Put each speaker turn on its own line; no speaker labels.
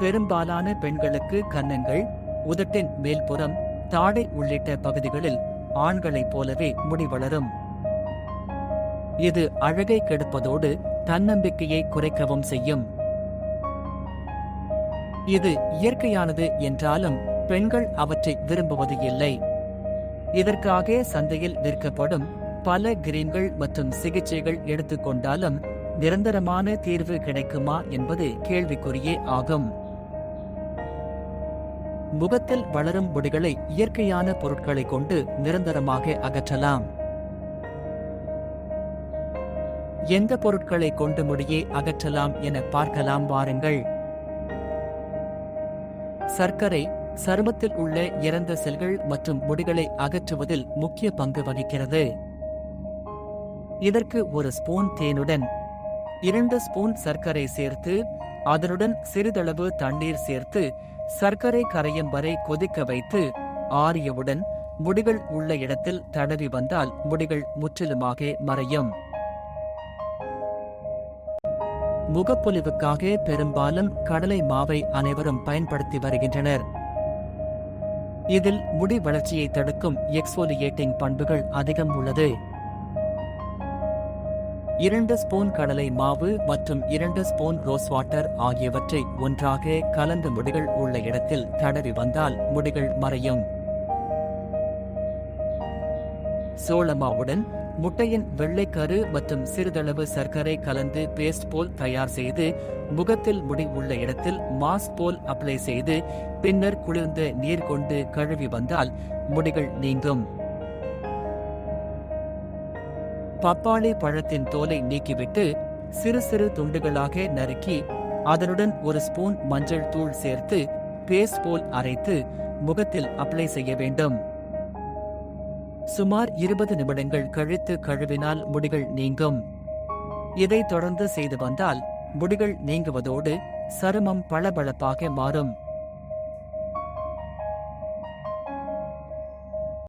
பெரும்பாலான பெண்களுக்கு கன்னங்கள் உதட்டின் மேல்புறம் தாடை உள்ளிட்ட பகுதிகளில் ஆண்களைப் போலவே முடி வளரும். இது அழகை கெடுப்பதோடு தன்னம்பிக்கையை குறைக்கவும் செய்யும். இது இயற்கையானது என்றாலும் பெண்கள் அவற்றை விரும்புவது இல்லை. இதற்காக சந்தையில் விற்கப்படும் பல கிரீன்கள் மற்றும் சிகிச்சைகள் எடுத்துக்கொண்டாலும் நிரந்தரமான தீர்வு கிடைக்குமா என்பது கேள்விக்குறியே ஆகும். முகத்தில் வளரும் முடிகளை இயற்கையான பொருட்களை கொண்டு நிரந்தரமாக அகற்றலாம். எந்த பொருட்களை கொண்டு முடியை அகற்றலாம் என பார்க்கலாம் வாருங்கள். சர்க்கரை சருமத்தில் உள்ள இறந்த செல்கள் மற்றும் முடிகளை அகற்றுவதில் முக்கிய பங்கு வகிக்கிறது. இதற்கு ஒரு ஸ்பூன் தேனுடன் இரண்டு ஸ்பூன் சர்க்கரை சேர்த்து அதனுடன் சிறிதளவு தண்ணீர் சேர்த்து சர்க்கரை கரையும் வரை கொதிக்க வைத்து ஆறியவுடன் முடிகள் உள்ள இடத்தில் தடவி வந்தால் முடிகள் முற்றிலுமாக மறையும். முகப்பொலிவுக்காக பெரும்பாலும் கடலை மாவை அனைவரும் பயன்படுத்தி வருகின்றனர். இதில் முடி வளர்ச்சியை தடுக்கும் எக்ஸ்போலியேட்டிங் பண்புகள் அதிகம் உள்ளது. இரண்டு ஸ்பூன் கடலை மாவு மற்றும் இரண்டு ஸ்பூன் ரோஸ் வாட்டர் ஆகியவற்றை ஒன்றாக கலந்து முடிகள் உள்ள இடத்தில் தடவி வந்தால் முடிகள் மறையும். சோளமாவுடன் முட்டையின் வெள்ளைக்கரு மற்றும் சிறிதளவு சர்க்கரை கலந்து பேஸ்ட் போல் தயார் செய்து முகத்தில் முடி உள்ள இடத்தில் மாஸ்க் போல் அப்ளை செய்து பின்னர் குளிர்ந்த நீர் கொண்டு கழுவி வந்தால் முடிகள் நீங்கும். பப்பாளி பழத்தின் தோலை நீக்கிவிட்டு சிறு சிறு துண்டுகளாக நறுக்கி அதனுடன் ஒரு ஸ்பூன் மஞ்சள் தூள் சேர்த்து பேஸ்ட் போல் அரைத்து முகத்தில் அப்ளை செய்ய வேண்டும். சுமார் இருபது நிமிடங்கள் கழித்து கழுவினால் முடிகள் நீங்கும். இதை தொடர்ந்து செய்து வந்தால் முடிகள் நீங்குவதோடு சருமம் பளபளப்பாக மாறும்.